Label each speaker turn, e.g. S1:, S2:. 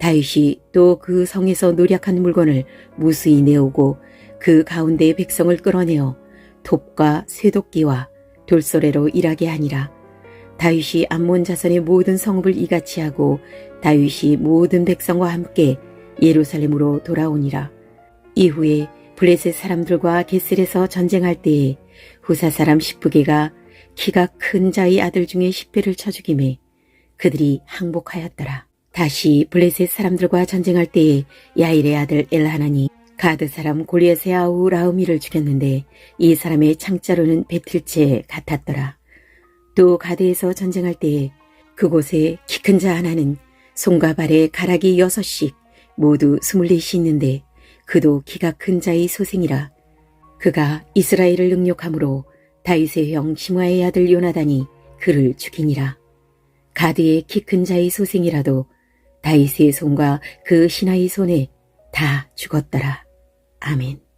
S1: 다윗이 또 그 성에서 노력한 물건을 무수히 내오고 그 가운데 백성을 끌어내어 톱과 쇠도끼와 돌소래로 일하게 하니라. 다윗이 암몬 자손의 모든 성읍을 이같이 하고 다윗이 모든 백성과 함께 예루살렘으로 돌아오니라. 이후에 블레셋 사람들과 게셀에서 전쟁할 때에 후사 사람 십부게가 키가 큰 자의 아들 중에 십배를 쳐 죽임에 그들이 항복하였더라. 다시 블레셋 사람들과 전쟁할 때에 야일의 아들 엘하나니 가드 사람 골리앗의 아우 라우미를 죽였는데 이 사람의 창자로는 배틀채 같았더라. 또 가드에서 전쟁할 때에 그곳에 키 큰 자 하나는 손과 발에 가락이 여섯씩 모두 스물넷이 있는데 그도 키가 큰 자의 소생이라. 그가 이스라엘을 능욕함으로 다윗의 형 시므아의 아들 요나단이 그를 죽이니라. 가드의 키 큰 자의 소생이라도 다윗의 손과 그 신하의 손에 다 죽었더라. 아멘.